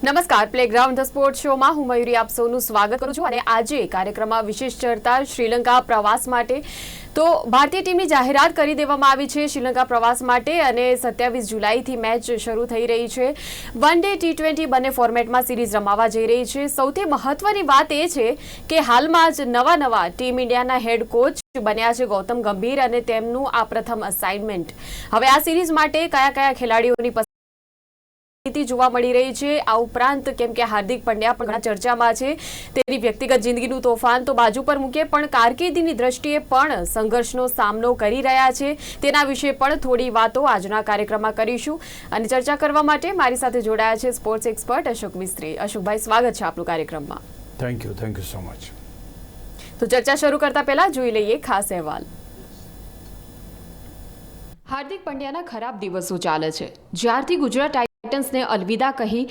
નમસ્કાર playground sport શોમાં હું મયુરી આપ સૌનું સ્વાગત કરું છું અને આજે કાર્યક્રમમાં વિશેષ ચર્ચા શ્રીલંકા પ્રવાસ માટે. તો ભારતીય ટીમની જાહેરાત કરી દેવામાં આવી છે શ્રીલંકા પ્રવાસ માટે અને સત્યાવીસ જુલાઈથી મેચ શરૂ થઈ રહી છે. વન ડે ટી ટ્વેન્ટી બંને ફોર્મેટમાં સિરીઝ રમાવા જઈ રહી છે. સૌથી મહત્વની વાત એ છે કે હાલમાં જ નવા નવા ટીમ ઇન્ડિયાના હેડ કોચ બન્યા છે ગૌતમ ગંભીર અને તેમનું આ પ્રથમ અસાઇનમેન્ટ હવે આ સિરીઝ માટે કયા કયા ખેલાડીઓની સ્થિતિ જોવા મળી રહી છે. આ ઉપરાંત કેમ કે હાર્દિક પંડ્યા પણ ઘણા ચર્ચામાં છે. તેની વ્યક્તિગત જિંદગીનું તોફાન તો બાજુ પર મૂકે પણ કારકિર્દીની દ્રષ્ટિએ પણ સંઘર્ષનો સામનો કરી રહ્યા છે. તેના વિશે પણ થોડી વાતો આજના કાર્યક્રમમાં કરીશું. અને ચર્ચા કરવા માટે મારી સાથે જોડાયા છે સ્પોર્ટ્સ એક્સપર્ટ અશોક મિસ્ત્રી. અશોકભાઈ સ્વાગત છે આપનું કાર્યક્રમમાં. Thank you thank you so much તો ચર્ચા શરૂ કરતા પહેલા જોઈ લઈએ ખાસ અહેવાલ. હાર્દિક પંડ્યાના ખરાબ દિવસો ચાલે છે. જ્યારથી ગુજરાત ટાઇટન્સને અલવિદા કહી,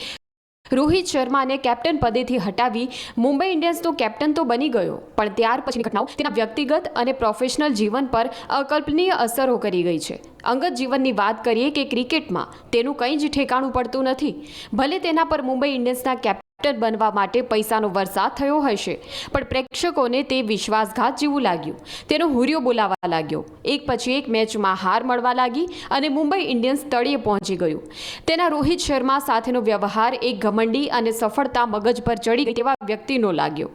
રોહિત શર્માને કેપ્ટન પદેથી હટાવી મુંબઈ ઇન્ડિયન્સનો કેપ્ટન તો બની ગયો, પણ ત્યાર પછીની ઘટનાઓ તેના વ્યક્તિગત અને પ્રોફેશનલ જીવન પર અકલ્પનીય અસરો કરી ગઈ છે. અંગત જીવનની વાત કરીએ કે ક્રિકેટમાં તેનું કંઈ જ ઠેકાણું પડતું નથી. ભલે તેના પર મુંબઈ ઇન્ડિયન્સના કેપ્ટન બનવા માટે પૈસાનો વરસાદ થયો હશે. પણ પ્રેક્ષકોને તે વિશ્વાસઘાત જેવું લાગ્યું. તેનો હુરિયો બોલાવા લાગ્યો. એક પછી એક મેચમાં હાર મળવા લાગી અને મુંબઈ ઇન્ડિયન્સ તળિયે પહોંચી ગયું. તેના રોહિત શર્મા સાથેનો વ્યવહાર એક ઘમંડી અને સફળતા મગજ પર ચડી ગઈ તેવા વ્યક્તિનો લાગ્યો.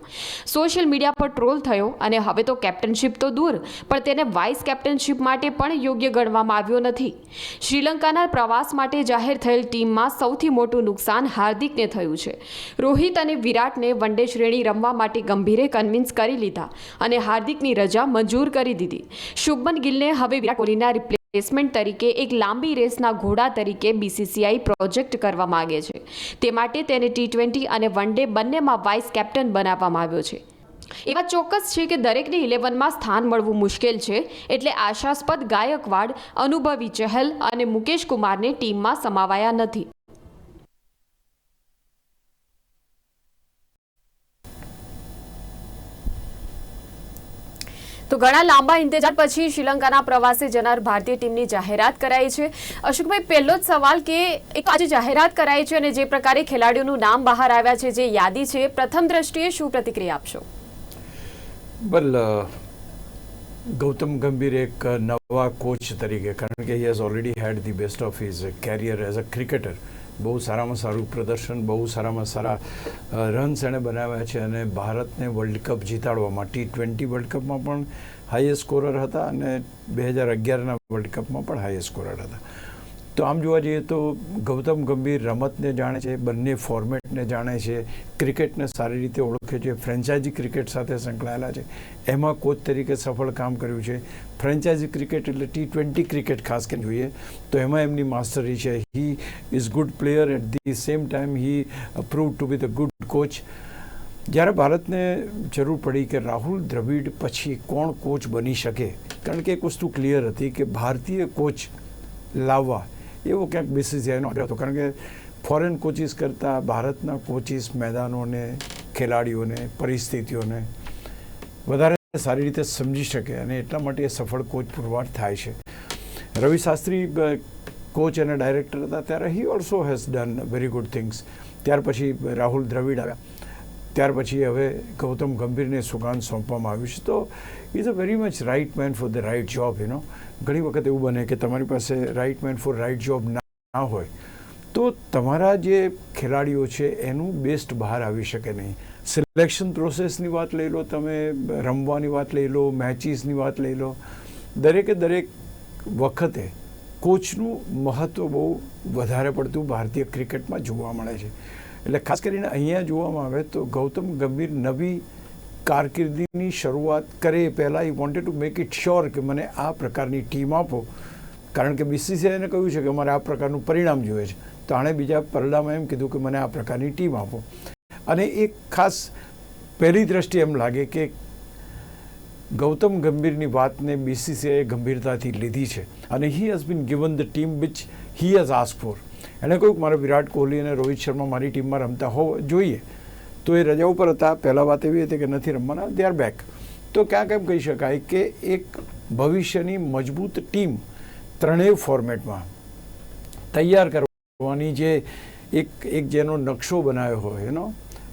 સોશિયલ મીડિયા પર ટ્રોલ થયો અને હવે તો કેપ્ટનશીપ તો દૂર, પણ તેને વાઇસ કેપ્ટનશીપ માટે પણ યોગ્ય ગણવામાં આવ્યો નથી. શ્રીલંકાના પ્રવાસ માટે જાહેર થયેલ ટીમમાં સૌથી મોટું નુકસાન હાર્દિકને થયું છે. રોહિત અને વિરાટને વન ડે શ્રેણી રમવા માટે ગંભીરે કન્વિન્સ કરી લીધા અને હાર્દિકની રજા મંજૂર કરી દીધી. શુભમન ગિલને હવે વિરાટ કોહલીના રિપ્લેસમેન્ટ તરીકે એક લાંબી રેસના ઘોડા તરીકે બીસીસીઆઈ પ્રોજેક્ટ કરવા માગે છે. તે માટે તેને ટી ટ્વેન્ટી અને વન ડે બંનેમાં વાઇસ કેપ્ટન બનાવવામાં આવ્યો છે. એ વાત ચોક્કસ છે કે દરેકને ઇલેવનમાં સ્થાન મળવું મુશ્કેલ છે, એટલે આશાસ્પદ ગાયકવાડ અનુભવી ચહલ અને મુકેશ કુમારને ટીમમાં સમાવાયા નથી. તો ઘણા લાંબા ઇંતજાર પછી શ્રીલંકાના પ્રવાસે જનાર ભારતીય ટીમની જાહેરાત કરાઈ છે. અશોકભાઈ, પહેલો જ સવાલ કે એક આજે જાહેરાત કરાઈ છે અને જે પ્રકારે ખેલાડીઓનું નામ બહાર આવ્યા છે, જે યાદી છે, પ્રથમ દ્રષ્ટિએ શું પ્રતિક્રિયા આપશો? બલ ગૌતમ ગંભીર એક નવા કોચ તરીકે, કારણ કે he has already had the best of his career as a cricketer બહુ સારામાં સારું પ્રદર્શન, બહુ સારામાં સારા રન્સ એણે બનાવ્યા છે અને ભારતને વર્લ્ડ કપ જીતાડવામાં ટી ટ્વેન્ટી વર્લ્ડ કપમાં પણ હાઈએસ્ટ સ્કોરર હતા અને બે હજાર અગિયારના વર્લ્ડ કપમાં પણ હાઈએસ્ટ સ્કોરર હતા. તો આમ જોવા જઈએ તો ગૌતમ ગંભીર રમતને જાણે છે, બંને ફોર્મેટને જાણે છે, ક્રિકેટને સારી રીતે ઓળખે છે ફ્રેન્ચાઇઝી ક્રિકેટ સાથે સંકળાયેલા છે. એમાં કોચ તરીકે સફળ કામ કર્યું છે. ફ્રેન્ચાઇઝી ક્રિકેટ એટલે ટી ટ્વેન્ટી ક્રિકેટ ખાસ કરીને જોઈએ તો એમાં એમની માસ્ટરી છે. He is good player at the same time he prove to be the good coach જ્યારે ભારતને જરૂર પડી કે રાહુલ દ્રવિડ પછી કોણ કોચ બની શકે? કારણ કે એક વસ્તુ ક્લિયર હતી કે ભારતીય કોચ લાવવા એવો ક્યાંક બીસીસીઆઈનો આગ્રહ હતો. કારણ કે ફોરેન કોચિસ કરતાં ભારતના કોચિસ મેદાનોને, ખેલાડીઓને, પરિસ્થિતિઓને વધારે સારી રીતે સમજી શકે અને એટલા માટે એ સફળ કોચ પુરવાર થાય છે. રવિ શાસ્ત્રી કોચ અને ડાયરેક્ટર હતા ત્યારે he also has done very good things ત્યાર પછી રાહુલ દ્રવિડ આવ્યા. ત્યાર પછી હવે ગૌતમ ગંભીરને સુકાન સોંપવામાં આવ્યું છે. તો is a very much right man for the right job you know ઘણી વખત એવું બને કે તમારી પાસે right man for right job ના હોય, તો તમારા જે ખેલાડીઓ છે એનું બેસ્ટ બહાર આવી શકે નહીં. સિલેક્શન પ્રોસેસની વાત લઈ લો તમે, રમવાની વાત લઈ લો મેચીસની વાત લઈ લો. દરેકે દરેક વખતે કોચનું મહત્ત્વ બહુ વધારે પડતું ભારતીય ક્રિકેટમાં જોવા મળે છે. એટલે ખાસ કરીને અહીંયા જોવામાં આવે તો ગૌતમ ગંભીર નવી કારકિર્દીની શરૂઆત કરે પહેલાં he wanted to make it sure કે મને આ પ્રકારની ટીમ આપો. કારણ કે બીસીસીઆઈને કહ્યું છે કે અમારે આ પ્રકારનું પરિણામ જોઈએ છે. તો આણે બીજા પરલામાં એમ કીધું કે મને આ પ્રકારની ટીમ આપો. અને એક ખાસ પહેલી દ્રષ્ટિએ એમ લાગે કે ગૌતમ ગંભીરની વાતને બીસીસીઆઈએ ગંભીરતાથી લીધી છે. અને he has been given the team which he has ask for એણે કહ્યું કે મારે વિરાટ કોહલી અને રોહિત શર્મા મારી ટીમમાં રમતા હોવા જોઈએ. તો એ રજા ઉપર હતા. પહેલાં વાત એવી હતી કે નથી રમવાના. આર બેક તો ક્યાંક એમ કહી શકાય કે એક ભવિષ્યની મજબૂત ટીમ ત્રણેય ફોર્મેટમાં તૈયાર કરવાની જે એક એક જેનો નકશો બનાવ્યો હોય એનો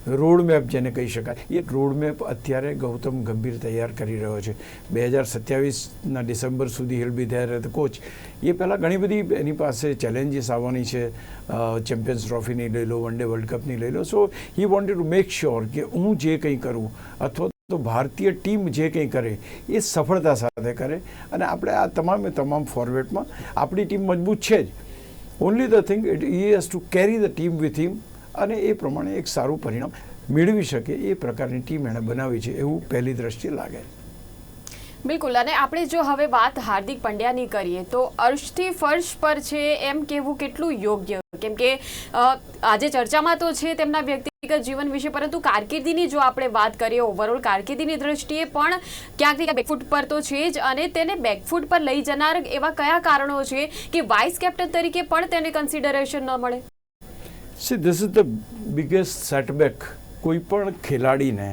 રોડ મેપ જેને કહી શકાય. એ રોડ મેપ અત્યારે ગૌતમ ગંભીર તૈયાર કરી રહ્યો છે. બે હજાર સત્યાવીસના ડિસેમ્બર સુધી હિલ બી ધેર કોચ. એ પહેલાં ઘણી બધી એની પાસે ચેલેન્જીસ આવવાની છે. ચેમ્પિયન્સ ટ્રોફીની લઈ લો, વન ડે વર્લ્ડ કપની લઈ લો. So, he wanted to make sure કે હું જે કંઈ કરું, અથવા તો ભારતીય ટીમ જે કંઈ કરે, એ સફળતા સાથે કરે. અને આપણે આ તમામે તમામ ફોર્મેટમાં આપણી ટીમ મજબૂત છે જ. Only the thing it he has to carry the team with him અને એ પ્રમાણે એક સારું પરિણામ મેળવી શકે એ પ્રકારની ટીમ એણે બનાવી છે એવું પહેલી દ્રષ્ટિએ લાગે બિલકુલ, અને આપણે જો હવે વાત હાર્દિક પંડ્યાની કરીએ તો અર્શથી ફર્શ પર છે એમ કહેવું કેટલું યોગ્ય? કેમ કે આજે ચર્ચામાં તો છે તેમના વ્યક્તિગત જીવન વિશે, પરંતુ કારકિર્દીની જો આપણે વાત કરીએ ઓવરઓલ કારકિર્દીની દ્રષ્ટિએ પણ ક્યાંક ને બેકફૂટ પર તો છે જ, અને તેને બેકફૂટ પર લઈ જનાર એવા કયા કારણો છે કે વાઇસ કેપ્ટન તરીકે પણ તેને કન્સિડરેશન ન મળે? See this is the biggest setback કોઈ પણ ખેલાડીને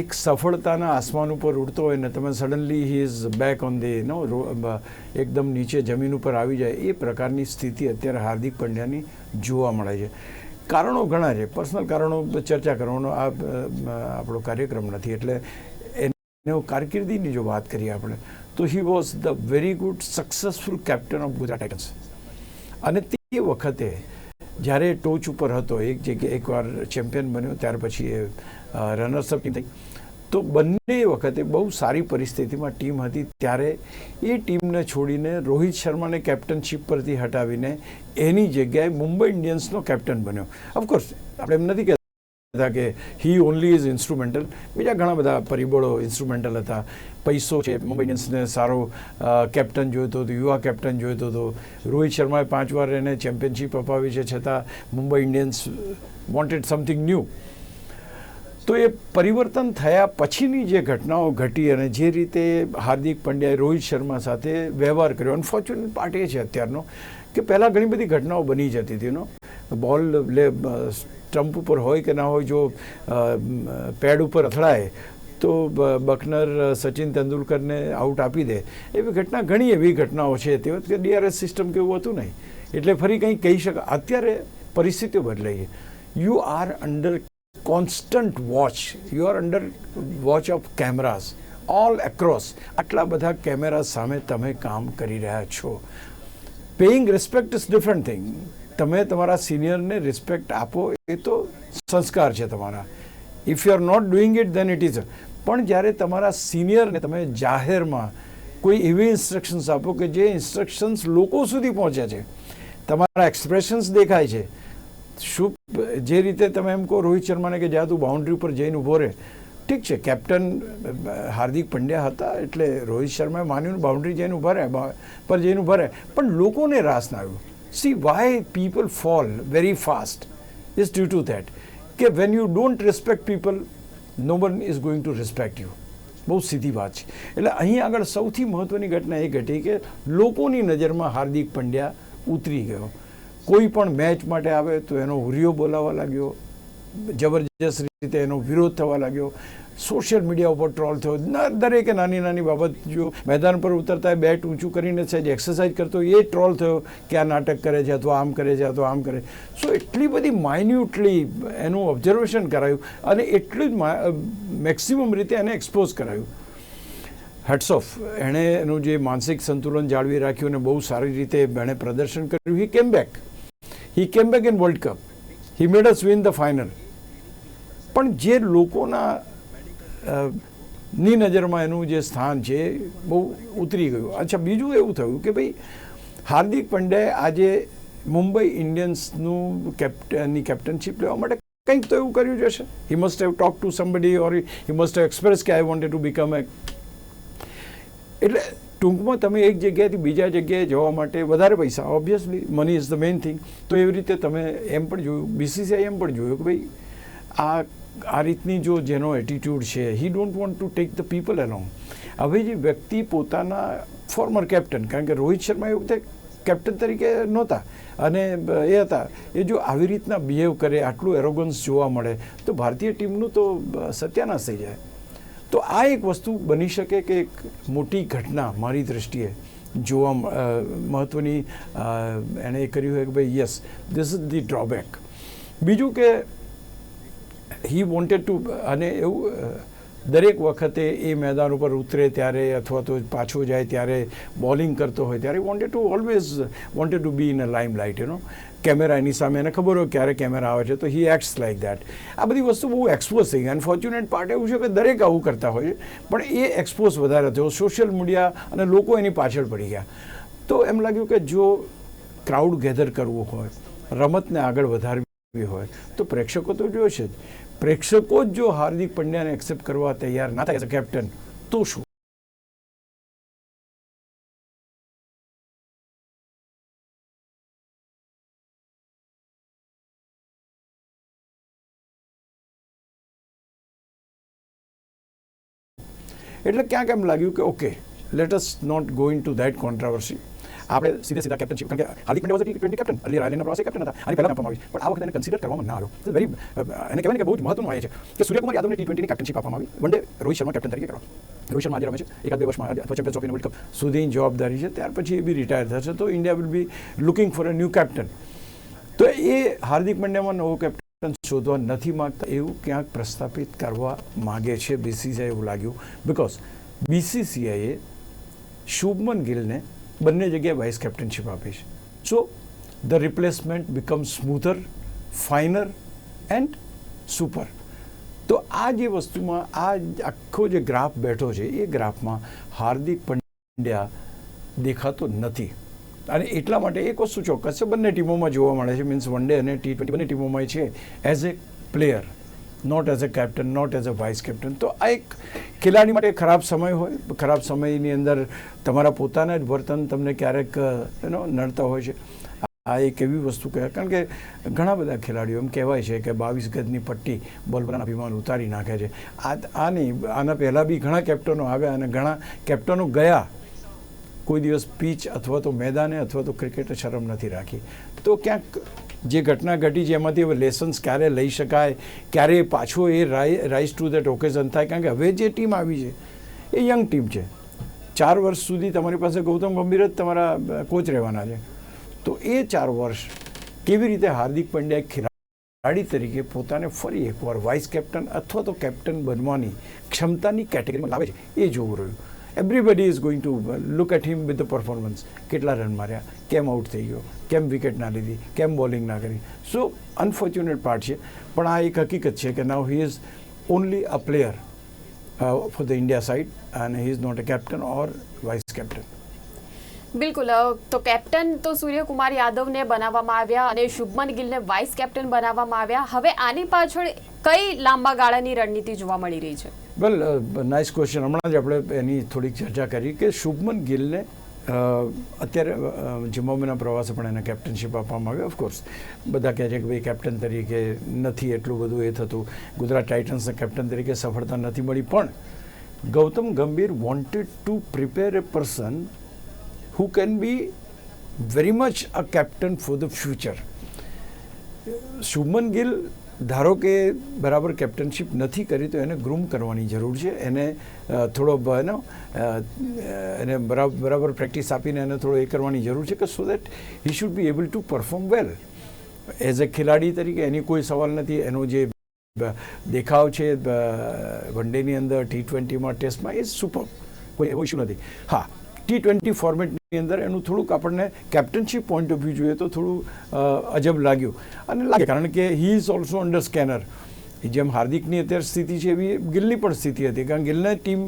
એક સફળતાના આસમાન ઉપર ઉડતો હોય ને તમે suddenly he is back on the નો એકદમ નીચે જમીન ઉપર આવી જાય, એ પ્રકારની સ્થિતિ અત્યારે હાર્દિક પંડ્યાની જોવા મળે છે. કારણો ઘણા છે. પર્સનલ કારણો ચર્ચા કરવાનો આ આપણો કાર્યક્રમ નથી. એટલે એનો કારકિર્દીની જો વાત કરીએ આપણે, તો he was the very good successful captain of Gujarat Titans અને તે વખતે જ્યારે ટોચ ઉપર હતો, એક જગ્યાએ એકવાર ચેમ્પિયન બન્યો, ત્યાર પછી એ રનર્સઅપ થઈ તો બંને વખતે બહુ સારી પરિસ્થિતિમાં ટીમ હતી. ત્યારે એ ટીમને છોડીને રોહિત શર્માને કેપ્ટનશીપ પરથી હટાવીને એની જગ્યાએ મુંબઈ ઇન્ડિયન્સનો કેપ્ટન બન્યો. ઓફકોર્સ આપણે એમ નથી કહેતા કે હી ઓનલી ઇઝ ઇન્સ્ટ્રુમેન્ટલ બીજા ઘણા બધા પરિબળો ઇન્સ્ટ્રુમેન્ટલ હતા. પૈસો છે મુંબઈ ઇન્ડિયન્સને સારો કેપ્ટન જોઈતો હતો, યુવા કેપ્ટન જોઈતો હતો. રોહિત શર્માએ પાંચ વાર એને ચેમ્પિયનશિપ અપાવી છે, છતાં Mumbai Indians wanted something new તો એ પરિવર્તન થયા પછીની જે ઘટનાઓ ઘટી અને જે રીતે હાર્દિક પંડ્યાએ રોહિત શર્મા સાથે વ્યવહાર કર્યો. અનફોર્ચ્યુનેટ પાર્ટ એ છે અત્યારનો, કે પહેલાં ઘણી બધી ઘટનાઓ બની જતી હતી એનો બોલ સ્ટમ્પ ઉપર હોય કે ના હોય, જો પેડ ઉપર અથડાય, તો બકનર સચિન તેંડુલકરને આઉટ આપી દે. એવી ઘટના ઘણી એવી ઘટનાઓ છે. તે વખતે ડીઆરએસ સિસ્ટમ કે એવું હતું નહીં. એટલે ફરી કંઈ કહી શકાય અત્યારે પરિસ્થિતિઓ બદલાઈ you are under constant watch you are under watch of cameras all across આટલા બધા કેમેરા સામે તમે કામ કરી રહ્યા છો. Paying respect is different thing તમે તમારા સિનિયરને રિસ્પેક્ટ આપો, એ તો સંસ્કાર છે તમારા. If you are not doing it then it is પણ જ્યારે તમારા સિનિયરને તમે જાહેરમાં કોઈ એવી ઇન્સ્ટ્રક્શન્સ આપો કે જે ઇન્સ્ટ્રક્શન્સ લોકો સુધી પહોંચે છે, તમારા એક્સપ્રેશન્સ દેખાય છે, શું જે રીતે તમે એમ કહો રોહિત શર્માને કે જ્યાં તું બાઉન્ડ્રી ઉપર જઈને ઊભો રહે, ઠીક છે કેપ્ટન હાર્દિક પંડ્યા હતા એટલે રોહિત શર્માએ માન્યું બાઉન્ડ્રી જઈને ઊભા રહે પર જઈને ઊભા રહે પણ લોકોને રાસ ના આવ્યું. See why people fall very fast is due to that કે when you don't respect people no one is going to respect you બહુ સીધી વાત છે એટલે અહીં આગળ સૌથી મહત્ત્વની ઘટના એ ઘટી કે લોકોની નજરમાં હાર્દિક પંડ્યા ઉતરી ગયો કોઈ પણ મેચ માટે આવે તો એનો હુરિયો બોલાવા લાગ્યો જબરજસ્ત રીતે એનો વિરોધ થવા લાગ્યો સોશિયલ મીડિયા ઉપર ટ્રોલ થયો. દરેકે નાની નાની બાબત જો મેદાન પર ઉતરતા બેટ ઊંચું કરીને સહેજ એક્સરસાઇઝ કરતો એ ટ્રોલ થયો કે આ નાટક કરે છે અથવા આમ કરે છે અથવા આમ કરે સો એટલી બધી માઇન્યુટલી એનું ઓબ્ઝર્વેશન કરાયું અને એટલું જ મેક્સિમમ રીતે એને એક્સપોઝ કરાયું. હેટ્સ ઓફ એણે એનું જે માનસિક સંતુલન જાળવી રાખ્યું અને બહુ સારી રીતે એણે પ્રદર્શન કર્યું. હી came back he came back in world cup he made us win the final પણ જે લોકોના ની નજરમાં એનું જે સ્થાન છે, બહુ ઉતરી ગયું. અચ્છા, બીજું એવું થયું કે ભાઈ, હાર્દિક પંડ્યાએ આજે મુંબઈ ઇન્ડિયન્સનું કેપ્ટનની કેપ્ટનશીપ લેવા માટે કંઈક તો એવું કર્યું જ હશે. He must have talk to somebody or he must have express કે I wanted to become a એટલે ટૂંકમાં તમે એક જગ્યાએથી બીજા જગ્યાએ જવા માટે વધારે પૈસા obviously money is the main thing તો એવી રીતે તમે એમ પણ જોયું બીસીસીઆઈ એમ પણ જોયું કે ભાઈ, આ આ રીતની જો જેનો એટીટ્યૂડ છે he don't want to take the people along હવે જે વ્યક્તિ પોતાના ફોર્મર કેપ્ટન કારણ કે રોહિત શર્મા એ વખતે કેપ્ટન તરીકે નહોતા, અને એ હતા, એ જો આવી રીતના બિહેવ કરે, આટલું એરોગન્સ જોવા મળે, તો ભારતીય ટીમનું તો સત્યાનાશ થઈ જાય. તો આ એક વસ્તુ બની શકે કે એક મોટી ઘટના મારી દૃષ્ટિએ જોવા મહત્ત્વની એણે એ કર્યું હોય કે ભાઈ yes this is the drawback બીજું કે હી વોન્ટેડ ટુ અને એવું, દરેક વખતે એ મેદાન ઉપર ઉતરે ત્યારે અથવા તો પાછો જાય ત્યારે બોલિંગ કરતો હોય ત્યારે wanted to always wanted to be in a limelight એનો કેમેરા એની સામે, એને ખબર હોય ક્યારે કેમેરા આવે છે, તો હી એક્ટ્સ લાઇક દેટ આ બધી વસ્તુ બહુ એક્સપોઝ થઈ ગઈ અનફોર્ચ્યુનેટ પાર્ટ એવું છે કે દરેક આવું કરતા હોય છે, પણ એ એક્સપોઝ વધારે થયો. સોશિયલ મીડિયા અને લોકો એની પાછળ પડી ગયા. તો એમ લાગ્યું કે જો ક્રાઉડ ગેધર કરવું હોય, રમતને આગળ વધારવી હોય, તો પ્રેક્ષકો તો જોશે જ. પ્રેક્ષકો જ જો હાર્દિક પંડ્યાને એક્સેપ્ટ કરવા તૈયાર ના થાય એઝ અ કેપ્ટન તો શું એટલે ક્યાંક એમ લાગ્યું કે okay let us not go into that controversy આપણે સીધે સીધા કેપ્ટનશીપ કારણ કે Hardik Pandya was twenty captain Ali રાયલેના પ્રવાસે કેપ્ટન હતા. આની પહેલા આપવામાં આવી પણ આ વખતે એને કન્સિડર કરવામાં ના આવ્યો. વેરી એને કહેવાય કે બહુ જ મહત્વનું આવે છે. કે સૂર્યકુમાર યાદવને ટી ટ્વેન્ટીની કેપ્ટનશીપ આપવામાં આવી. One day Rohit Sharma captain તરીકે કરવા. રોહિત શર્મા આજે રમે છે. એકાદ બે વર્ષમાં અથવા ચેમ્પિયન્સ ટ્રોફી વર્લ્ડ કપ સુધીની જવાબદારી છે. ત્યાર પછી એ બી રિટાયર થશે. તો India will be looking for a new captain તો એ હાર્દિક પંડ્યામાં નવો કેપ્ટન શોધવા નથી માંગતા. એવું ક્યાંક પ્રસ્થાપિત કરવા માગે છે. બીસીસીઆઈ એવું લાગ્યું. બિકોઝ બીસીસીઆઈએ શુભમન ગિલને બંને જગ્યાએ વાઇસ કેપ્ટનશીપ આપી છે. So the replacement become smoother finer and super તો આ જે વસ્તુમાં, આ આખો જે ગ્રાફ બેઠો છે, એ ગ્રાફમાં હાર્દિક પંડ્યા દેખાતો નથી. અને એટલા માટે એક વસ્તુ ચોક્કસ છે, બંને ટીમોમાં જોવા મળે છે means one day T twenty બંને ટીમોમાં છે as a player not as a captain not as a vice captain તો આ એક ખેલાડી માટે ખરાબ સમય હોય, ખરાબ સમયની અંદર તમારા પોતાના જ વર્તન તમને ક્યારેક એનો નડતા હોય છે. આ એક એવી વસ્તુ કહેવાય કારણ કે ઘણા બધા ખેલાડીઓ એમ કહેવાય છે કે બાવીસ ગજની પટ્ટી બોલ પર અભિમાન ઉતારી નાખે છે. આ આ નહીં આના પહેલાં બી ઘણા કેપ્ટનો આવ્યા અને ઘણા કેપ્ટનો ગયા. કોઈ દિવસ પીચ અથવા તો મેદાને અથવા તો ક્રિકેટે શરમ નથી રાખી. તો ક્યાંક જે ઘટના ઘટી છે, એમાંથી હવે લેસન્સ ક્યારે લઈ શકાય, ક્યારે પાછો એ રાઇઝ ટુ ધેટ ઓકેઝન થાય, કારણ કે હવે જે ટીમ આવી છે, એ યંગ ટીમ છે. ચાર વર્ષ સુધી તમારી પાસે ગૌતમ ગંભીર જ તમારા કોચ રહેવાના છે. તો એ ચાર વર્ષ કેવી રીતે હાર્દિક પંડ્યા ખેલાડી તરીકે પોતાને ફરી એકવાર વાઇસ કેપ્ટન અથવા તો કેપ્ટન બનવાની ક્ષમતાની કેટેગરીમાં લાવે છે, એ જોવું રહ્યું. Everybody is going to look at him with the performance કેટલા રન માર્યા? કેમ આઉટ થઈ ગયો? કેમ વિકેટ ના લીધી? કેમ બોલિંગ ના કરી? સો અનફોર્ચ્યુનેટ પાર્ટ છે. પણ આ એક હકીકત છે કે now he is only a player for the India side અને he is not a captain or vice captain બિલકુલ. તો કેપ્ટન તો સૂર્યકુમાર યાદવને બનાવવામાં આવ્યા અને શુભમન ગિલને વાઇસ કેપ્ટન બનાવવામાં આવ્યા. હવે આની પાછળ કઈ લાંબા ગાળાની રણનીતિ જોવા મળી રહી છે? વેલ નાઇસ ક્વેશ્ચન હમણાં જ આપણે એની થોડીક ચર્ચા કરી કે શુભમન ગિલને અત્યારે જિમ્બાબ્વેના પ્રવાસે પણ એને કેપ્ટનશીપ આપવામાં આવી ઓફકોર્સ બધા કહે છે કે ભાઈ કેપ્ટન તરીકે નથી એટલું બધું એ થતું. ગુજરાત ટાઇટન્સને કેપ્ટન તરીકે સફળતા નથી મળી, પણ Gautam Gambhir wanted to prepare a person who can be very much a captain for the future Shubman Gill ધારો કે બરાબર કેપ્ટનશીપ નથી કરી, તો એને ગ્રૂમ કરવાની જરૂર છે. એને થોડો એનો એને બરાબર બરાબર પ્રેક્ટિસ આપીને એને થોડો એ કરવાની જરૂર છે કે so that he should be able to perform well as a ખેલાડી તરીકે એની કોઈ સવાલ નથી. એનો જે દેખાવ છે વન ડેની અંદર ટી ટ્વેન્ટીમાં ટેસ્ટમાં એ સુપર કોઈ એવો ઇશ્યુ નથી. હા. ટી ટ્વેન્ટી ફોર્મેટની અંદર એનું થોડુંક આપણને કેપ્ટનશીપ પોઈન્ટ ઓફ વ્યૂ જોઈએ તો થોડું અજબ લાગ્યું. અને લાગે, કારણ કે he is also under scanner જેમ હાર્દિકની અત્યારે સ્થિતિ છે એવી, ગિલની પણ સ્થિતિ હતી. કારણ ગિલને ટીમ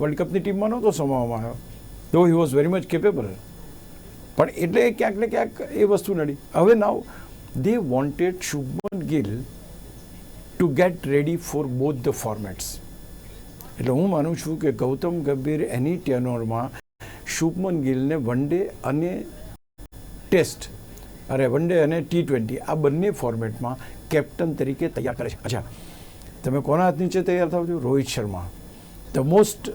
વર્લ્ડ કપની ટીમમાં નહોતો સમાવવામાં આવ્યો. તો he was very much capable પણ એટલે ક્યાંક ને ક્યાંક એ વસ્તુ નડી. હવે now they wanted Shubman Gill to get ready for both the formats એટલે હું માનું છું કે ગૌતમ ગંભીર એની ટેનોરમાં શુભમન ગિલને વન ડે અને ટેસ્ટ, અરે વન ડે અને ટી ટ્વેન્ટી, આ બંને ફોર્મેટમાં કેપ્ટન તરીકે તૈયાર કરે છે. અચ્છા, તમે કોના હાથ નીચે તૈયાર થાવ છો? રોહિત શર્મા. ધ મોસ્ટ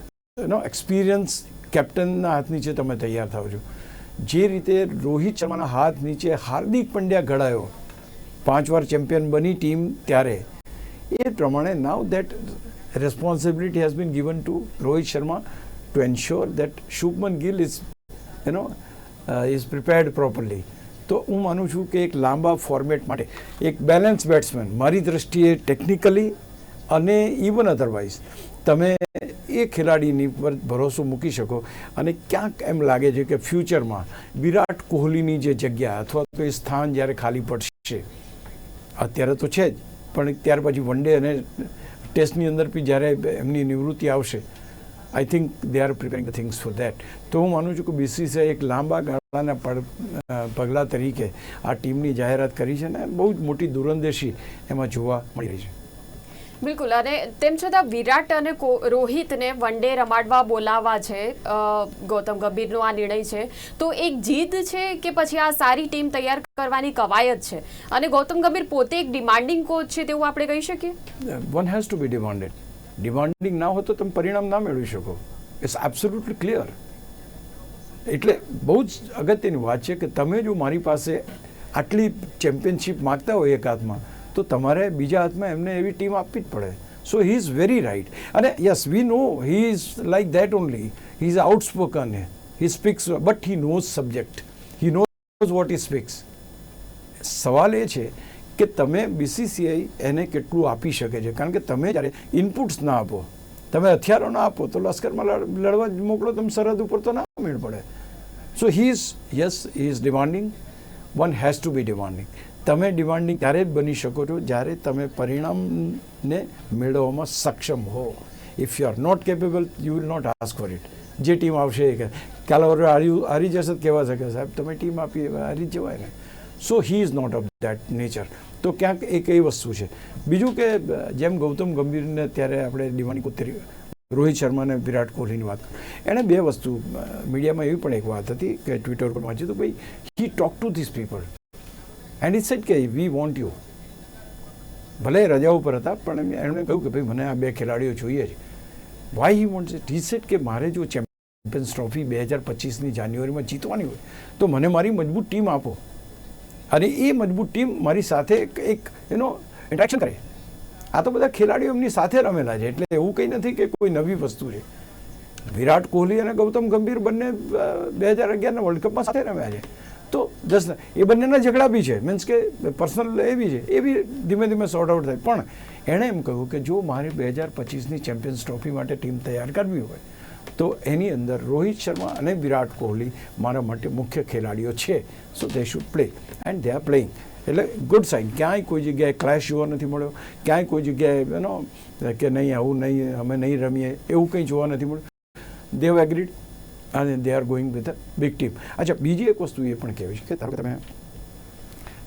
નો એક્સપિરિયન્સ કેપ્ટનના હાથ નીચે તમે તૈયાર થાવ છો. જે રીતે રોહિત શર્માના હાથ નીચે હાર્દિક પંડ્યા ઘડાયો, પાંચ વાર ચેમ્પિયન બની ટીમ ત્યારે, એ પ્રમાણે now that responsibility has been given to Rohit Sharma to that Shubman Shubman Gill is know, uh, is prepared properly તો હું માનું છું કે એક લાંબા ફોર્મેટ માટે એક બેલેન્સ બેટ્સમેન મારી દ્રષ્ટિએ ટેકનિકલી અને ઇવન અધરવાઇઝ તમે એ ખેલાડીની પર ભરોસો મૂકી શકો અને ક્યાંક એમ લાગે છે કે ફ્યુચરમાં વિરાટ કોહલીની જે જગ્યા અથવા તો એ સ્થાન જ્યારે ખાલી પડશે અત્યારે તો છે જ પણ ત્યાર પછી વન ડે અને ટેસ્ટની અંદર બી જ્યારે એમની નિવૃત્તિ આવશે I think they are preparing things for that તો હું માનું છું કે બીસીસીઆઈ એક લાંબા ગાળાના પગલાં તરીકે આ ટીમની જાહેરાત કરી છે અને બહુ જ મોટી દૂરંદેશી એમાં જોવા મળી રહી છે. બિલકુલ, અને તેમ છતાં વિરાટ અને રોહિતને વન ડે રમાડવા બોલાવવા છે ગૌતમ ગંભીરનો આ નિર્ણય છે. તો એક જીત છે કે પછી આ સારી ટીમ તૈયાર કરવાની કવાયત છે? અને ગૌતમ ગંભીર પોતે એક ડિમાન્ડિંગ કોચ છે તેવું આપણે કહી શકીએ? One has to be demanded demanding ના હોય તો તમે પરિણામ ના મેળવી શકો. ઇટ્સ એબ્સોલ્યુટલી ક્લિયર એટલે બહુ જ અગત્યની વાત છે કે તમે જો મારી પાસે આટલી ચેમ્પિયનશિપ માગતા હોય એક હાથમાં તો તમારે બીજા હાથમાં એમને એવી ટીમ આપવી જ પડે. So he is very right અને yes we know he is like that only he is outspoken he speaks but he knows subject he knows what he speaks સવાલ એ છે કે તમે બીસીસીઆઈ એને કેટલું આપી શકે છે? કારણ કે તમે જ્યારે ઇનપુટ્સ ના આપો, તમે હથિયારો ના આપો, તો લશ્કરમાં લડવા જ મોકલો, તમે સરહદ ઉપર તો ના મેળ પડે. So he is yes he is demanding one has to be demanding તમે ડિમાન્ડિંગ ત્યારે જ બની શકો છો? જ્યારે તમે પરિણામને મેળવવામાં સક્ષમ હો. If you are not capable you will not ask for it જે ટીમ આવશે એ કાલે વરે હારી હારી જશે કહેવા શકે સાહેબ, તમે ટીમ આપી, હારી જવાય ને. So he is not of that nature તો ક્યાંક એ એવી વસ્તુ છે. બીજું કે, જેમ ગૌતમ ગંભીરને ત્યારે આપણે દિવાણી કુત્તરી રોહિત શર્મા અને વિરાટ કોહલીની વાત એણે બે વસ્તુ મીડિયામાં એવી પણ એક વાત હતી કે ટ્વિટર પર વાંચ્યું તો ભાઈ he talk to this people and it said કે વી વોન્ટ યુ ભલે રજા ઉપર હતા, પણ એમ- એમણે કહ્યું કે ભાઈ, મને આ બે ખેલાડીઓ જોઈએ છે. Why he want it he said કે, મારે જો ચેમ્પિયન્સ ટ્રોફી બે હજાર પચીસની જાન્યુઆરીમાં જીતવાની હોય, તો મને મારી મજબૂત ટીમ આપો. અને એ મજબૂત ટીમ મારી સાથે એક એનો ઇન્ટ્રેક્શન કરે. આ તો બધા ખેલાડીઓ એમની સાથે રમેલા છે, એટલે એવું કંઈ નથી કે કોઈ નવી વસ્તુ છે. વિરાટ કોહલી અને ગૌતમ ગંભીર બંને બે હજાર અગિયારના વર્લ્ડ કપમાં સાથે રમ્યા છે. તો જસ્ટ એ બંનેના ઝઘડા બી છે. મીન્સ કે પર્સનલ એ બી છે. એ બી ધીમે ધીમે સોર્ટ આઉટ થાય. પણ એણે એમ કહ્યું કે જો મારે બે હજાર પચીસની ચેમ્પિયન્સ ટ્રોફી માટે ટીમ તૈયાર કરવી હોય, તો એની અંદર રોહિત શર્મા અને વિરાટ કોહલી મારા માટે મુખ્ય ખેલાડીઓ છે. So they should play and they are playing એટલે ગુડ સાઇન ક્યાંય કોઈ જગ્યાએ ક્લેશ જોવા નથી મળ્યો. ક્યાંય કોઈ જગ્યાએ એનો કે નહીં આવું નહીં, અમે નહીં રમીએ, એવું કંઈ જોવા નથી મળ્યું. દેવ એગ્રીડ અને they are going with a big team અચ્છા, બીજી એક વસ્તુ એ પણ કહેવી છે કે ધારો કે તમે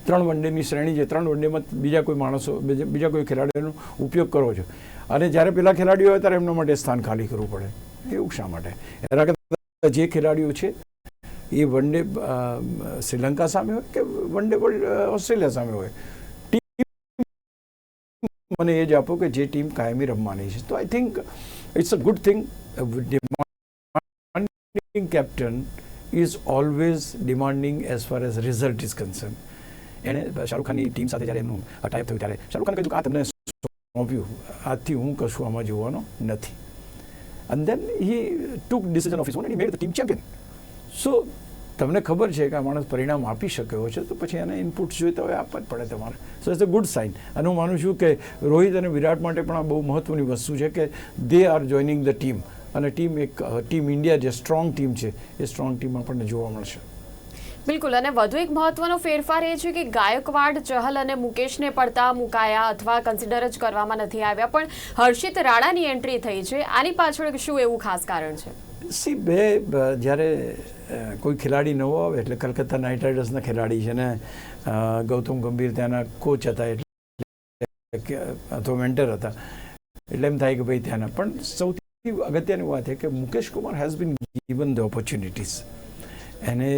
ત્રણ વનડેની શ્રેણી છે, ત્રણ વનડેમાં બીજા કોઈ માણસો, બીજા કોઈ ખેલાડીઓનો ઉપયોગ કરો છો. અને જ્યારે પેલા ખેલાડીઓ હોય ત્યારે એમના માટે સ્થાન ખાલી કરવું પડે. એવું શા માટે? એના કરતાં જે ખેલાડીઓ છે, એ વન ડે શ્રીલંકા સામે હોય કે વન ડે વર્લ્ડ ઓસ્ટ્રેલિયા સામે હોય? મને એ જ આપો કે જે ટીમ કાયમી રમવાની છે. તો I think it's a good thing captain is always demanding as far as result is concern એણે શાહરૂખ ખાનની ટીમ સાથે જ્યારે એમનું ટાઈપ થયું ત્યારે શાહરૂખ ખાને કહ્યું આ તમને સોંપ્યું. આજથી હું કશું આમાં જોવાનો નથી. And then he took decision of his own and he made the તમને ખબર છે કે આ માણસ પરિણામ આપી શક્યો છે, તો પછી એને ઇનપુટ્સ જોઈતા હોય આપવા જ પડે તમારે. So it's a good sign અને હું માનું છું કે રોહિત અને વિરાટ માટે પણ આ બહુ મહત્વની વસ્તુ છે કે they are joining the team અને ટીમ એક ટીમ ઇન્ડિયા જે સ્ટ્રોંગ ટીમ છે એ સ્ટ્રોંગ ટીમ આપણને જોવા મળશે. બિલકુલ અને વધુ એક મહત્વનો ફેરફાર એ છે કે ગાયકવાડ ચહલ અને મુકેશને પડતા મુકાયા અથવા કન્સિડર જ કરવામાં નથી આવ્યા પણ હર્ષિત રાણાની એન્ટ્રી થઈ છે. આની પાછળ શું એવું ખાસ કારણ છે? સી બે જ્યારે કોઈ ખેલાડી નવો આવે એટલે કલકત્તા નાઇટ રાઇડર્સના ખેલાડી છે ને ગૌતમ ગંભીર ત્યાંના કોચ હતા એટલે અથવા મેન્ટર હતા. એટલે એમ થાય કે ભાઈ ત્યાંના પણ સૌથી અગત્યની વાત છે કે Mukesh Kumar has been given the opportunities એને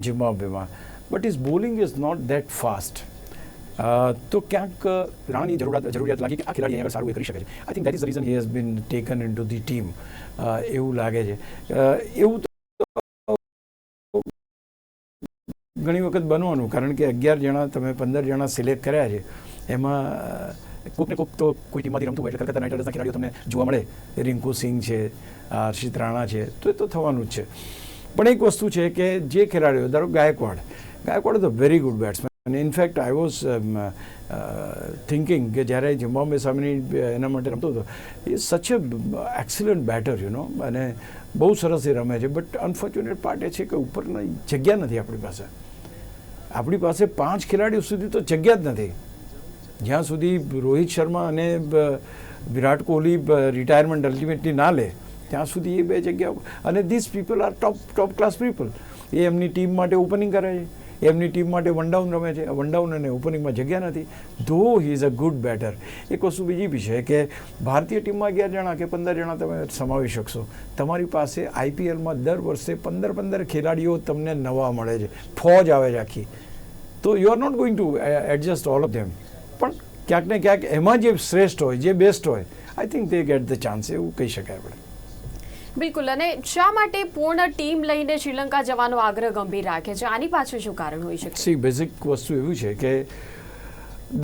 જિમ્બાબ્વેમાં but is bowling is not that fast તો ક્યાંક રાણી રાણાની જરૂરિયાત જરૂરિયાત લાગી કે આ ખેલાડી આગળ સારું એ કરી શકે છે I think that is the reason he has been taken into the team એવું લાગે છે એવું તો ઘણી વખત બનવાનું કારણ કે અગિયાર જણા તમે પંદર જણા સિલેક્ટ કર્યા છે. એમાં કોઈક ને કોઈક તો કોઈ ટીમમાંથી રમતું હોય એટલે કલકત્તા નાઇટ રાઇડર્સના ખેલાડીઓ તમને જોવા મળે. રિંકુ સિંહ છે હર્ષિત રાણા છે, તો એ તો થવાનું જ છે. પણ એક વસ્તુ છે કે જે ખેલાડીઓ, ધારો ગાયકવાડ. ગાયકવાડ તો વેરી ગુડ બેટ્સમેન અને in fact I was thinking કે જ્યારે ઝિમ્બાબ્વે સામેની એના માટે રમતો હતો, એ such a excellent batter you know અને બહુ સરસ એ રમે છે. બટ અનફોર્ચ્યુનેટ પાર્ટ એ છે કે ઉપરની જગ્યા નથી આપણી પાસે. આપણી પાસે પાંચ ખેલાડીઓ સુધી તો જગ્યા જ નથી. જ્યાં સુધી રોહિત શર્મા અને વિરાટ કોહલી રિટાયરમેન્ટ અલ્ટિમેટલી ના લે, ત્યાં સુધી એ બે જગ્યાઓ, અને this people are top top class people એ એમની ટીમ માટે ઓપનિંગ કરે છે. એમની ટીમ માટે વન ડાઉન રમે છે. વનડાઉન અને ઓપનિંગમાં જગ્યા નથી. Though he is a good batter એક વસ્તુ બીજી બી છે કે ભારતીય ટીમમાં અગિયાર જણા કે પંદર જણા તમે સમાવી શકશો. તમારી પાસે આઈપીએલમાં દર વર્ષે પંદર પંદર ખેલાડીઓ તમને નવા મળે છે. ફોજ આવે છે આખી. તો you are not going to adjust all of them પણ ક્યાંક ને ક્યાંક એમાં જે શ્રેષ્ઠ હોય જે બેસ્ટ હોય I think they get the chance એવું કહી શકાય આપણે. બિલકુલ અને શા માટે પૂર્ણ ટીમ લઈને શ્રીલંકા જવાનો આગ્રહ ગંભીર રાખે છે? આની પાછળ શું કારણ હોઈ શકે? સી બેઝિક વસ્તુ એવું છે કે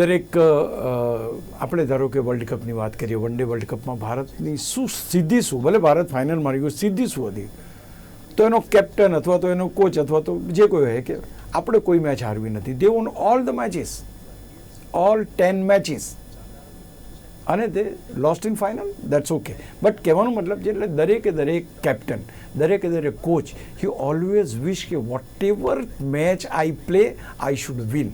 દરેક આપણે ધારો કે વર્લ્ડ કપની વાત કરીએ વન ડે વર્લ્ડ કપમાં ભારતની શું સિદ્ધિ શું ભલે ભારત ફાઇનલ મારી ગયું સિદ્ધિ શું હતી? તો એનો કેપ્ટન અથવા તો એનો કોચ અથવા તો જે કોઈ હોય કે આપણે કોઈ મેચ હારવી નથી. They won all the matches all ten matches અને તે lost in final that's okay but કહેવાનો મતલબ છે એટલે દરેકે દરેક કેપ્ટન દરેકે દરેક કોચ યુ ઓલવેઝ વિશ કે whatever match I play I should win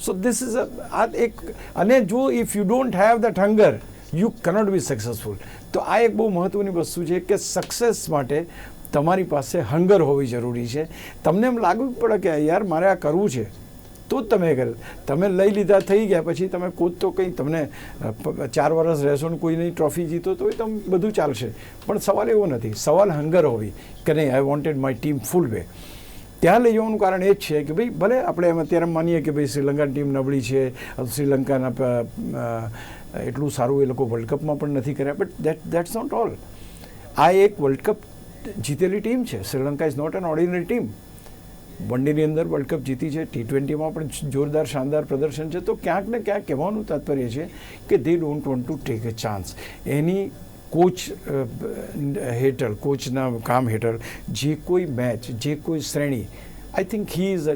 so this is આ એક, અને જો if you don't have that hunger you cannot be successful તો આ એક બહુ મહત્ત્વની વસ્તુ છે કે સક્સેસ માટે તમારી પાસે હંગર હોવી જરૂરી છે. તમને એમ લાગવું પડે કે યાર મારે આ કરવું છે. તો જ તમે કરે. તમે લઈ લીધા, થઈ ગયા. પછી તમે કોચ તો કંઈ તમને ચાર વર્ષ રહેશો ને નહીં ટ્રોફી જીતો તો તમે બધું ચાલશે. પણ સવાલ એવો નથી. સવાલ હંગર હોવી કે નહીં I wanted my team full way ત્યાં લઈ જવાનું કારણ એ જ છે કે ભાઈ, ભલે આપણે એમ અત્યારે માનીએ કે ભાઈ શ્રીલંકાની ટીમ નબળી છે, શ્રીલંકાના એટલું સારું એ લોકો વર્લ્ડ કપમાં પણ નથી કર્યા but that that's not all આ એક વર્લ્ડ કપ જીતેલી ટીમ છે. Sri Lanka is not an ordinary team one ડેની અંદર વર્લ્ડ કપ જીતી છે ટી ટ્વેન્ટીમાં પણ જોરદાર, શાનદાર પ્રદર્શન છે. તો ક્યાંક ને ક્યાંક કહેવાનું તાત્પર્ય છે કે they don't want to take a chance any coach હેઠળ કોચના કામ હેઠળ જે કોઈ મેચ જે કોઈ શ્રેણી I think he is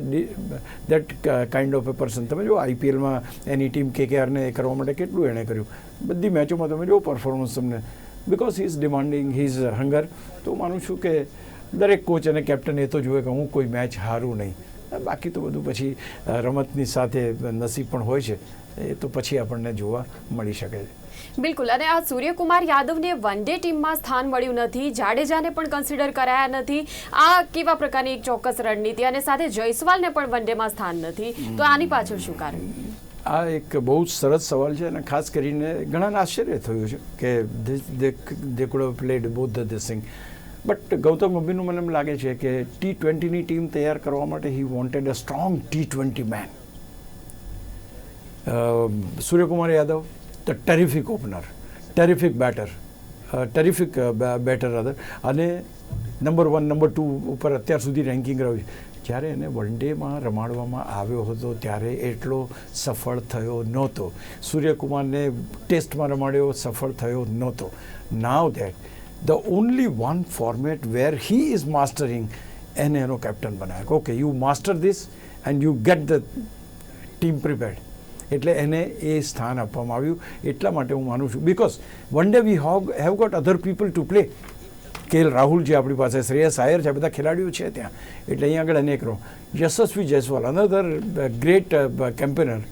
that kind of a person તમે જો આઈપીએલમાં એની ટીમ કે કેઆરને એ કરવા માટે કેટલું એણે કર્યું. બધી મેચોમાં તમે જો પરફોર્મન્સ તમને because he is demanding he is hunger તો માનું છું કે દરેક કોચ અને કેપ્ટન એ તો જુએ કે હું કોઈ મેચ હારું નહીં. બાકી તો બધું પછી રમતની સાથે નસીબ પણ હોય છે. એ તો પછી આપણને જોવા મળી શકે છે. બિલકુલ. અને આ સૂર્યકુમાર યાદવને વન ડે ટીમમાં સ્થાન મળ્યું નથી. જાડેજાને પણ કન્સિડર કરાયા નથી. આ કેવા પ્રકારની એક ચોક્કસ રણનીતિ અને સાથે જયસ્વાલને પણ વન ડેમાં સ્થાન નથી. તો આની પાછળ શું કારણ? આ એક બહુ જ સરસ સવાલ છે અને ખાસ કરીને ઘણાને આશ્ચર્ય થયું છે કે they could played both the this thing but Gautam ગંભીરનું મને એમ લાગે છે કે ટી ટ્વેન્ટીની ટીમ તૈયાર કરવા માટે he wanted a strong T twenty man Suryakumar Yadav the terrific opener terrific batter terrific batter other અને નંબર વન નંબર ટુ ઉપર અત્યાર સુધી રેન્કિંગ રહ્યું જ્યારે એને વન ડેમાં રમાડવામાં આવ્યો હતો ત્યારે એટલો સફળ થયો નહોતો સૂર્યકુમારને ટેસ્ટમાં રમાડ્યો સફળ થયો નહોતો now that the only one format where he is mastering એને એનો કેપ્ટન બનાવ્યો okay you master this and you get the team prepared એટલે એને એ સ્થાન આપવામાં આવ્યું એટલા માટે હું માનું છું because one day we hog have got other people to play KL Rahul જે આપણી પાસે શ્રેયસ આયર છે બધા ખેલાડીઓ છે ત્યાં એટલે અહીંયા આગળ અનેક રહો Yashasvi Jaiswal another great campaigner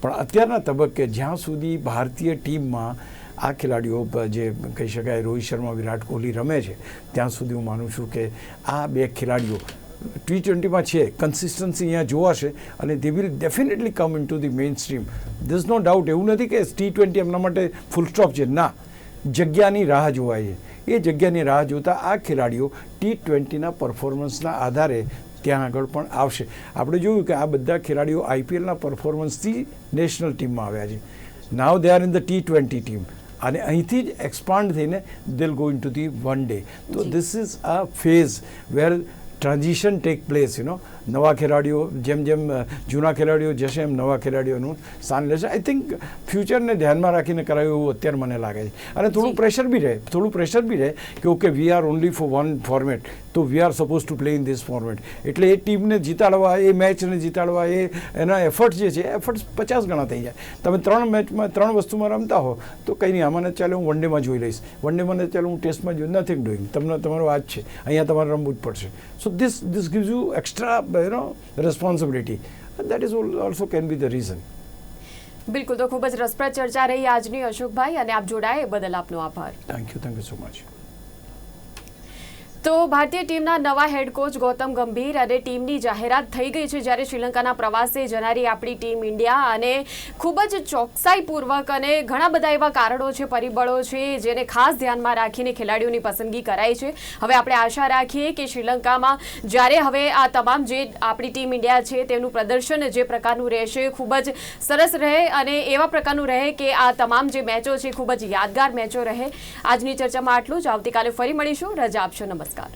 પણ અત્યારના તબક્કે જ્યાં સુધી ભારતીય ટીમમાં આ ખેલાડીઓ જે કહી શકાય રોહિત શર્મા, વિરાટ કોહલી રમે છે, ત્યાં સુધી હું માનું છું કે આ બે ખેલાડીઓ ટી ટ્વેન્ટીમાં છે કન્સિસ્ટન્સી અહીંયા જોવાશે અને they will definitely come into the mainstream this no doubt એવું નથી કે ટી ટ્વેન્ટી એમના માટે ફૂલ સ્ટોપ છે. ના, જગ્યાની રાહ જોવાય છે એ જગ્યાની રાહ જોતા આ ખેલાડીઓ ટી ટ્વેન્ટીના પરફોર્મન્સના આધારે ત્યાં આગળ પણ આવશે. આપણે જોયું કે આ બધા ખેલાડીઓ આઈપીએલના પરફોર્મન્સથી નેશનલ ટીમમાં આવ્યા છે. Now they are in the T twenty team અને અહીંથી જ એક્સપાન્ડ થઈને they'll going to the one day so this is a phase where transition take place you know નવા ખેલાડીઓ જેમ જેમ જૂના ખેલાડીઓ જશે એમ નવા ખેલાડીઓનું સ્થાન લેશે. આઈ થિંક ફ્યુચરને ધ્યાનમાં રાખીને કરાયું એવું અત્યારે મને લાગે છે. અને થોડું પ્રેશર બી રહે થોડું પ્રેશર બી રહે કે okay we are only for one format તો we are suppose to play in this format એટલે એ ટીમને જીતાડવા એ મેચને જીતાડવા એ એના એફર્ટ જે છે એફર્ટ પચાસ ગણા થઈ જાય. તમે ત્રણ મેચમાં ત્રણ વસ્તુમાં રમતા હો તો કંઈ નહીં આમાં ચાલે હું વન ડેમાં જોઈ લઈશ. વન ડેમાં ચાલે હું ટેસ્ટમાં જોઈ નથિંગ ડુઈંગ તમને તમારો વાત છે. અહીંયા તમારે રમવું જ પડશે. So this this gives you extra you responsibility. Responsibility that is also can be the reason બિલકુલ તો ખૂબ જ રસપ્રદ ચર્ચા રહી આજની અશોકભાઈ અને આપ જોડાયા એ બદલ આપનો આભાર. Thank you thank you so much તો ભારતીય ટીમના નવા હેડ કોચ ગૌતમ ગંભીર અને ટીમની જાહેરાત થઈ ગઈ છે જ્યારે શ્રીલંકાના પ્રવાસે જનારી આપણી ટીમ ઇન્ડિયા અને ખૂબ જ ચોકસાઈપૂર્વક અને ઘણા બધા એવા કારણો છે, પરિબળો છે, જેને ખાસ ધ્યાનમાં રાખીને ખેલાડીઓની પસંદગી કરાઈ છે. હવે આપણે આશા રાખીએ કે શ્રીલંકામાં જ્યારે હવે આ તમામ જે આપણી ટીમ ઇન્ડિયા છે તેમનું પ્રદર્શન જે પ્રકારનું રહેશે, ખૂબ જ સરસ રહે અને એવા પ્રકારનું રહે કે આ તમામ જે મેચો છે, ખૂબ જ યાદગાર મેચો રહે. આજની ચર્ચામાં આટલું જ. આવતીકાલે ફરી મળીશું. રજા આપશો. નમસ્કાર. Scott.